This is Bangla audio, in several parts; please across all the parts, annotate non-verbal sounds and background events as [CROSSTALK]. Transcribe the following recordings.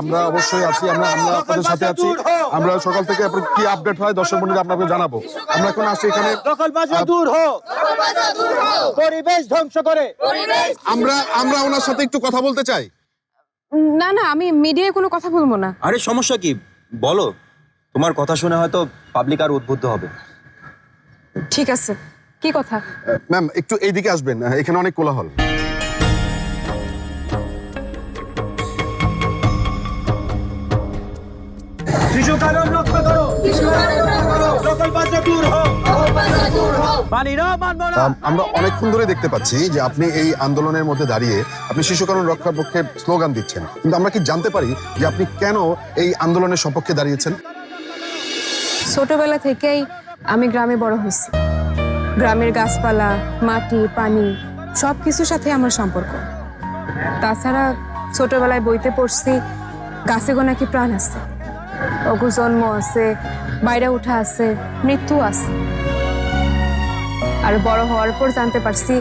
আমরা অবশ্যই আছি আমরা আমরা আপনাদের সাথে আছি। আমরা সকাল থেকে কি আপডেট হয় দর্শক মন্ডলী আপনাকে জানাব। আমরা এখন আসছি এখানে দূর হো পরিবেশ ধ্বংস করে। আমরা আমরা ওনার সাথে একটু কথা বলতে চাই। না না আমি মিডিয়ায় কোনো কথা বলব না। আরে সমস্যা কি? বলো। তোমার কথা শুনে হয়তো পাবলিক আর উদ্বুদ্ধ হবে। ঠিক আছে। কি কথা? ম্যাম একটু এইদিকে আসবেন। এখানে অনেক কোলাহল। শিশু রক্ষা করো। আমরা অনেকক্ষণ ধরে দেখতে পাচ্ছি যে আপনি এই আন্দোলনের মধ্যে দাঁড়িয়ে আপনি শিশু কারণ রক্ষার পক্ষে স্লোগান দিচ্ছেন। কিন্তু আমরা কি জানতে পারি যে আপনি কেন এই আন্দোলনের সপক্ষে দাঁড়িয়েছেন? ছোটবেলা থেকেই আমি গ্রামে বড় হয়েছি। গ্রামের গাছপালা মাটি পানি সব কিছুর সাথে আমার সম্পর্ক। তাছাড়া ছোটবেলায় বইতে পড়ছি গাছে গো নাকি প্রাণ আছে। অগু জন্ম আছে, বাইরে উঠা আছে, মৃত্যু আছে। আর বড় হওয়ার পর জানতে পারছি,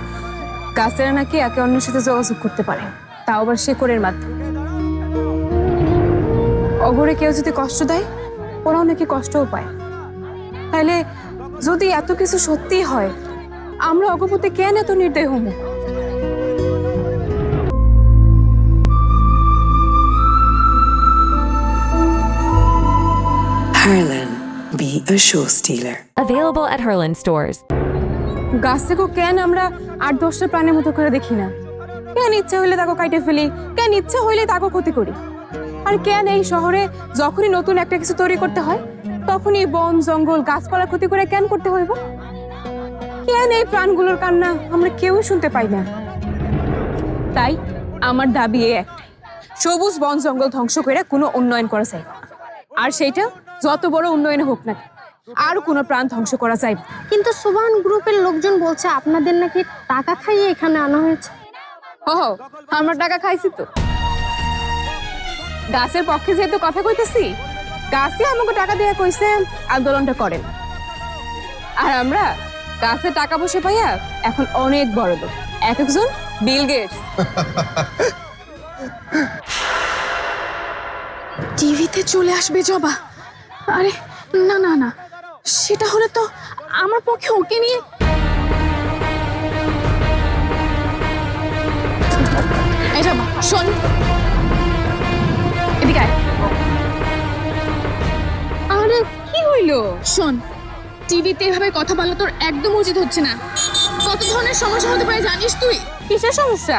গাছেরা নাকি একে অন্যের সাথে যোগাযোগ করতে পারে। তাও আবার শেকড়ের মাধ্যমে। অগরে কেউ যদি কষ্ট দেয়, ওরাও নাকি কষ্টও পায়। তাহলে যদি এত কিছু সত্যি হয়, আমরা অগপতি কেন এত নির্দয় হম be a show stealer. Available at Herland stores. গাছ থেকেও কেন আমরা আট দশটা প্রাণের মতো করে দেখি না? কেন ইচ্ছা হইলে তাকে কাইটে ফেলি? কেন ইচ্ছা হইলে তাকে ক্ষতি করি? আর কেন এই শহরে যখনই নতুন একটা কিছু তৈরি করতে হয় তখনই বন জঙ্গল গাছপালা ক্ষতি করে কেন করতে হইব কেন এই প্রাণগুলোর কান্না আমরা কেউই শুনতে পাই না? তাই আমার দাবি এই একটাই। সবুজ বন জঙ্গল ধ্বংস করে কোনো উন্নয়ন করা যায় না। আর সেইটা যত বড় উন্নয়ন হোক না কেন, আর কোনো প্রাণ ধ্বংস করা যায়। কিন্তু সুবান গ্রুপের লোকজন বলছে আপনাদের নাকি টাকা খাইয়ে এখানে আনা হয়েছে। ও আমরা টাকা খাইছি তো। গাছের পক্ষে যেহেতু কথা কইতেছি গাছই আমাকে টাকা দিয়ে কইছে আন্দোলনটা করেন। আর আমরা গাছে টাকা বসে পাইয়া এখন অনেক বড় লোক। এক একজন বিল গেটস। টিভিতে চলে আসবে জবা। আরে না না না। সেটা হলে তো আমার পক্ষে ওকে নিয়ে শোন। এদিকে। আরে, কি হইল? শোন, টিভিতে এভাবে কথা বলা তোর একদম উচিত হচ্ছে না। কত ধরনের সমস্যা হতে পারে জানিস তুই? কিসের সমস্যা?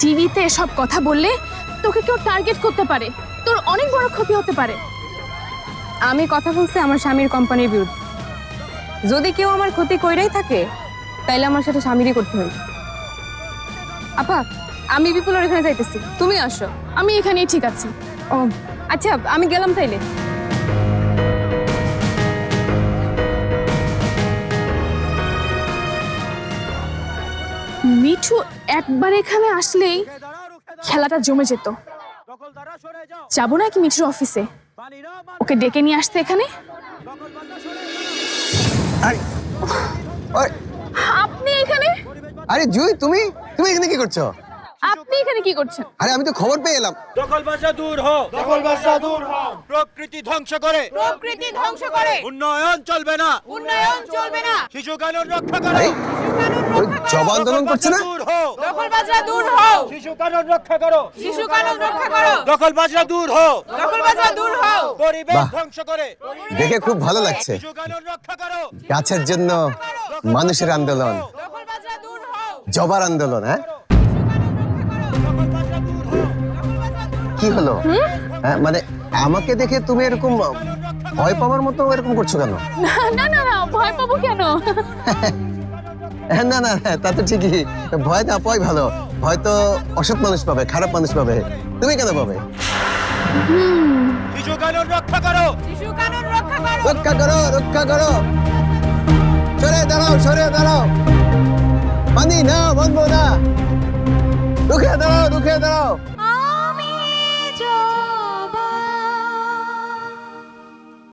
টিভিতে এসব কথা বললে তোকে কেউ টার্গেট করতে পারে। তোর অনেক বড় ক্ষতি হতে পারে। আমি কথা বলছি আমার স্বামীর কোম্পানির বিরুদ্ধে। যদি কেউ আমার ক্ষতি কইরাই থাকে, তাইলে আমার সেটা স্বামীরই করতে হবে। আপা, আমি বিপুলের এখানে যাইতেছি। তুমি আসো। আমি এখানেই ঠিক আছি। ও আচ্ছা আমি গেলাম তাইলে। মিঠু একবার এখানে আসলেই খেলাটা জমে যেত। যাব নাকি মিঠুর অফিসে? ওকে ডেকে নিয়ে আসতে এখানে? আরে আপনি এখানে? আরে জুই তুমি? তুমি এখানে কি করছ? আপনি এখানে কি করছেন? আরে আমি তো খবর পেয়ে এলাম। দখলবাজা দূর হো দখলবাজা দূর হো প্রকৃতি ধ্বংস করে। প্রকৃতি ধ্বংস করে। উন্নয়ন চলবে না। উন্নয়ন চলবে না। শিশু কানন রক্ষা করো। জব আন্দোলন করছে না? দূর হো দখলবাজরা দূর হও। শিশু কানন রক্ষা করো। শিশু কানন রক্ষা করো। দখলবাজরা দূর হো দখলবাজরা দূর হও। পরিবেশ ধ্বংস করে। দেখে খুব ভালো লাগছে। শিশু কানন রক্ষা করো। গাছের জন্য মানুষের আন্দোলন। দখলবাজরা দূর হও। জবার আন্দোলন হ্যাঁ? কি হলো? হ্যাঁ মানে আমাকে দেখে তুমি এরকম ভয় পাওয়ার মতো এরকম করছ কেন? না না না ভয় পাবো কেন? [LAUGHS] না না হ্যাঁ, তা তো ঠিকই। ভয় না পাওয়াই ভালো। ভয় তো অসৎ মানুষ পাবে খারাপ মানুষ পাবে। তুমি কেন পাবে? শিশু কানন রক্ষা করো। শিশু কানন রক্ষা করো। রক্ষা করো রক্ষা করো। সরে দাঁড়াও সরে দাঁড়াও। পানি না বন্ধ না